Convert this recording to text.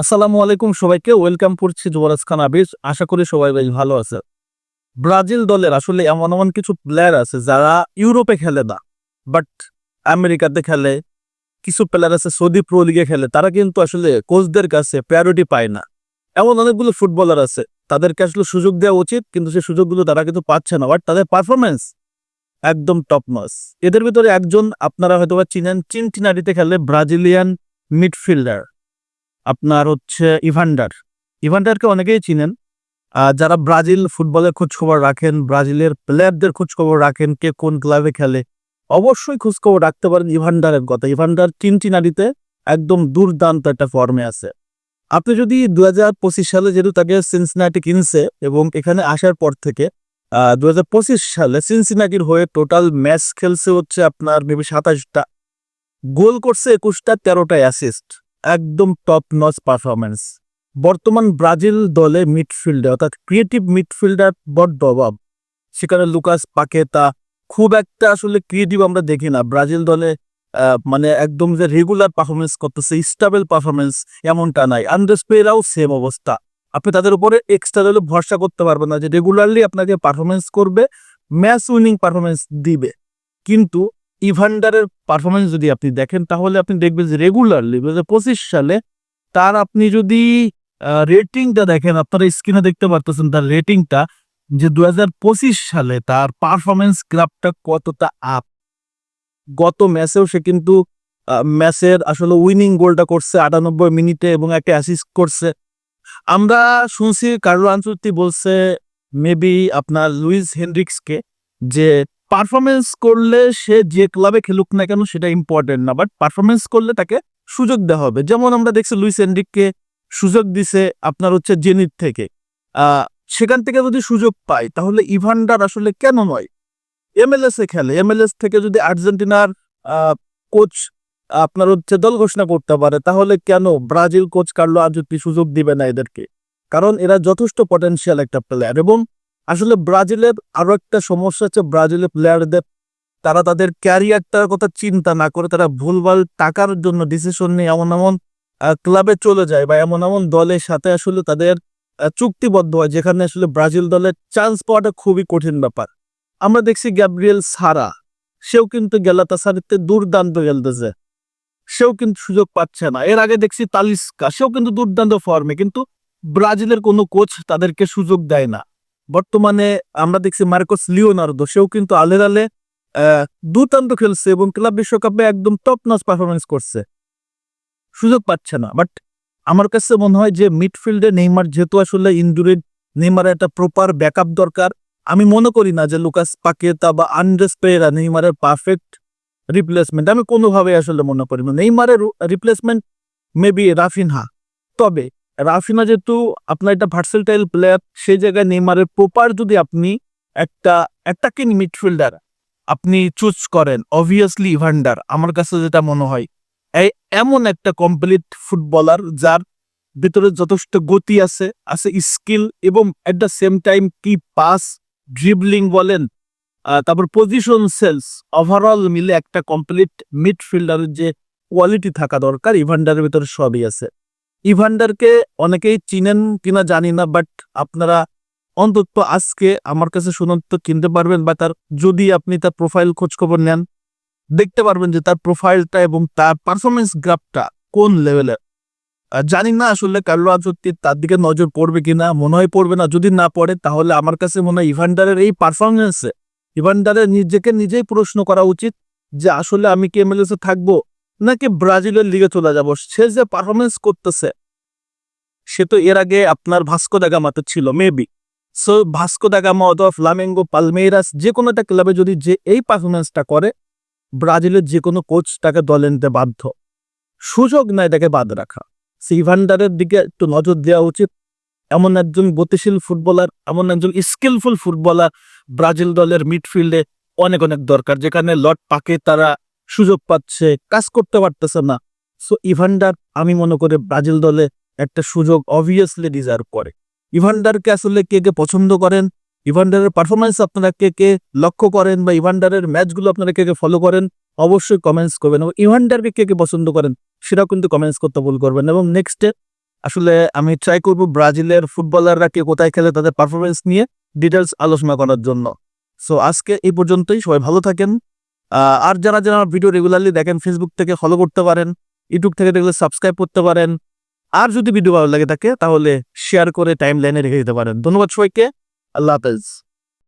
আসসালামু আলাইকুম সবাইকে, ওয়েলকাম করছি যুবরাজ খান আবির। আশা করি সবাই বেশ ভালো আছে। ব্রাজিল দলের আসলে এমন এমন কিছু প্লেয়ার আছে যারা ইউরোপে খেলে না বাট আমেরিকাতে খেলে, কিছু প্লেয়ার আছে সৌদি প্রো লিগে খেলে, তারা কিন্তু আসলে কোচদের কাছে প্রায়োরিটি পায় না। এমন অনেকগুলো ফুটবলার আছে, তাদেরকে আসলে সুযোগ দেওয়া উচিত, কিন্তু সেই সুযোগগুলো তারা কিন্তু পাচ্ছে না বাট তাদের পারফরমেন্স একদম টপ নস এদের ভিতরে একজন আপনারা হয়তো বা চিনেন চিনটিনারিতে খেলে ব্রাজিলিয়ান মিডফিল্ডার। আপনার হচ্ছে ইভান্ডার। ইভান্ডারকে অনেকেই চিনেন। যারা ব্রাজিল ফুটবলের খোঁজ খবর রাখেন, ব্রাজিলের প্লেয়ারদের খোঁজ খবর রাখেন, কে কোন ক্লাবে খেলে, অবশ্যই খোঁজ খবর রাখতে পারেন ইভান্ডারের কথা। ইভান্ডার চিনচিনারিতে একদম দুর্দান্ত একটা ফর্মে আছে। আপনি যদি দু হাজার পঁচিশ সালে যেহেতু তাকে সিনসিনাটি কিনছে এবং এখানে আসার পর থেকে দু হাজার পঁচিশ সালে সিনসিনাটির হয়ে টোটাল ম্যাচ খেলছে হচ্ছে আপনার মেবি সাতাশটা, গোল করছে একুশটা তেরোটা অ্যাসিস্ট। একদম টপ নচ পারফরমেন্স বর্তমান ব্রাজিল দলে মিডফিল্ডে অর্থাৎ ক্রিয়েটিভ মিডফিল্ডার বড্ড অভাব সেখানে লুকাস পাকেতা, খুব একটা আসলে ক্রিয়েটিভ আমরা দেখি না। ব্রাজিল দলে মানে একদম যে রেগুলার পারফরমেন্স করতেছে স্টাবেল পারফরমেন্স এমনটা নাই। আন্দ্রেস পেরাও সেম অবস্থা। আপনি তাদের উপরে এক্সট্রা দলে ভরসা করতে পারবেন না যে রেগুলারলি আপনাকে পারফরমেন্স করবে ম্যাচ উইনিং পারফরমেন্স দিবে। কিন্তু ইভান্ডারের পারফরমেন্স যদি আপনি দেখেন, তাহলে আপনি দেখবেন যে রেগুলারলি দু হাজার পঁচিশ সালে তার আপনি যদি রেটিংটা দেখেন, আপনারা স্ক্রিনে দেখতে পারতেছেন তার রেটিংটা যে দুহাজার পঁচিশ সালে তার পারফরমেন্স গ্রাফটা কতটা আপ গত ম্যাচেও সে কিন্তু ম্যাচের আসলে উইনিং গোলটা করছে আটানব্বই মিনিটে এবং একটা অ্যাসিস্ট করছে। আমরা শুনছি কার্লো আনচুর্তি বলছে মেবি আপনার লুইস হেনরিক্সকে যে পারফরমেন্স করলে সে যে ক্লাবে খেলুক না কেন সেটা ইম্পর্টেন্ট না বাট পারফরমেন্স করলে তাকে সুযোগ দেওয়া হবে। যেমন আমরা দেখছি লুইস হেনরিককে সুযোগ দিছে আপনার হচ্ছে জেনিত থেকে। সেখান থেকে যদি সুযোগ পায়, তাহলে ইভান্ডার আসলে কেন নয়? এমএলএস এ খেলে। এমএলএস থেকে যদি আর্জেন্টিনার কোচ আপনার হচ্ছে দল ঘোষণা করতে পারে, তাহলে কেন ব্রাজিল কোচ কার্লো আজুতি সুযোগ দিবে না এদেরকে? কারণ এরা যথেষ্ট পটেনশিয়াল একটা প্লেয়ার এবং আসলে ব্রাজিলের আরও একটা সমস্যা হচ্ছে ব্রাজিলের প্লেয়ারদের তারা তাদের ক্যারিয়ারটার কথা চিন্তা না করে তারা ভুলভাল টাকার জন্য ডিসিশন নিয়ে এমন এমন ক্লাবে চলে যায় বা এমন এমন দলের সাথে আসলে তাদের চুক্তিবদ্ধ হয় যেখানে আসলে ব্রাজিল দলের চান্স পাওয়াটা খুবই কঠিন ব্যাপার। আমরা দেখছি গ্যাব্রিয়েল সারা সেও কিন্তু গেলাতাসারিতে দুর্দান্ত খেলতেছে। সেও কিন্তু সুযোগ পাচ্ছে না। এর আগে দেখছি তালিস্কা, সেও কিন্তু দুর্দান্ত ফর্মে কিন্তু ব্রাজিলের কোনো কোচ তাদেরকে সুযোগ দেয় না। বর্তমানে আমরা দেখছি মার্কোস লিওনার্দো, সেও কিন্তু আলের আলে দুর্দান্ত খেলছে এবং ক্লাব বিশ্বকাপে একদম টপ নচ পারফরমেন্স করছে। সুযোগ পাচ্ছে না বাট আমার কাছে মনে হয় যে মিডফিল্ডে নেইমার যেহেতু আসলে ইঞ্জুরিড নেইমারের একটা প্রপার ব্যাকআপ দরকার। আমি মনে করি না যে লুকাস পাকেতা বা আন্ড্রেস পেয়েরা নেইমারের পারফেক্ট রিপ্লেসমেন্ট আমি কোনোভাবে আসলে মনে করি না। নেইমারের রিপ্লেসমেন্ট মেবি রাফিনহা। তবে রাফিনা যেহেতু আপনার একটা ভার্সেলটাইল প্লেয়ার সেই জায়গায় নেইমারের প্রপার যদি আপনি একটা অ্যাটাকিং মিডফিল্ডার আপনি চুজ করেন অবভিয়াসলি ইভান্ডার আমার কাছে যেটা মনে হয়, এই এমন একটা কমপ্লিট ফুটবলার যার ভিতরে যথেষ্ট গতি আছে আছে স্কিল এবং এট দ্য সেম টাইম কি পাস ড্রিবলিং বলেন তারপর পজিশন সেলস ওভারঅল মিলে একটা কমপ্লিট মিডফিল্ডারের যে কোয়ালিটি থাকা দরকার ইভান্ডারের ভিতরে সবই আছে। ইভান্ডারকে অনেকেই চিনেন কিনা জানি না বাট আপনারা অন্তত আজকে আমার কাছে শুনুন কিনতে পারবেন বা তার, যদি আপনি তার প্রোফাইল খোঁজ খবর নেন, দেখতে পারবেন যে তার প্রোফাইলটা এবং তার পারফরমেন্স গ্রাফটা কোন লেভেলের জানি না আসলে কার্লো আজত্তি তার দিকে নজর পড়বে কিনা, মনে হয় পড়বে না, যদি না পড়ে তাহলে আমার কাছে মনে হয় ইভান্ডারের এই পারফরমেন্সে ইভান্ডারের নিজেকে নিজেই প্রশ্ন করা উচিত যে আসলে আমি কি এমএলএস থাকব? নাকি ব্রাজিলের লিগে চলে যাব? সে যে পারফরমেন্স করতেছে, সে তো এর আগে আপনার ভাস্কো দাগামাতে ছিল মেবি সো ভাস্কো দাগামা অথবা ফ্লামেঙ্গো পালমেইরাস যে কোনো একটা ক্লাবে যদি যে এই পারফরমেন্সটা করে, ব্রাজিলের যে কোনো কোচ তাকে দলে নিতে বাধ্য। সুযোগ নাই তাকে বাদ রাখা। সিভান্ডারের দিকে একটু নজর দেওয়া উচিত। এমন একজন গতিশীল ফুটবলার, এমন একজন স্কিলফুল ফুটবলার ব্রাজিল দলের মিডফিল্ডে অনেক অনেক দরকার, যেখানে লট পাকে তারা সুযোগ পাচ্ছে, কাজ করতে পারতেছে না। সো ইভান্ডার আমি মনে করি ব্রাজিল দলে একটা সুযোগ অবভিয়াসলি ডিজার্ভ করে। ইভান্ডারকে আসলে কে কে পছন্দ করেন? ইভান্ডারের পারফরমেন্স আপনারা কে কে লক্ষ্য করেন বা ইভান্ডারের ম্যাচগুলো আপনারা কে কে ফলো করেন, অবশ্যই কমেন্টস করবেন। এবং ইভান্ডারকে কে কে পছন্দ করেন, সেটাও কিন্তু কমেন্টস করতে ভুল করবেন। এবং নেক্সটে আসলে আমি ট্রাই করব ব্রাজিলের ফুটবলাররা কে কোথায় খেলে তাদের পারফরমেন্স নিয়ে ডিটেলস আলোচনা করার জন্য। সো আজকে এই পর্যন্তই, সবাই ভালো থাকেন। আর যারা যারা আমার ভিডিও রেগুলারলি দেখেন ফেসবুক থেকে ফলো করতে পারেন ইউটিউব থেকে দেখলে সাবস্ক্রাইব করতে পারেন। আর যদি ভিডিও ভালো লাগে থাকে, তাহলে শেয়ার করে টাইম লাইনে রেখে দিতে পারেন। ধন্যবাদ সবাইকে। আল্লাহ হাফেজ।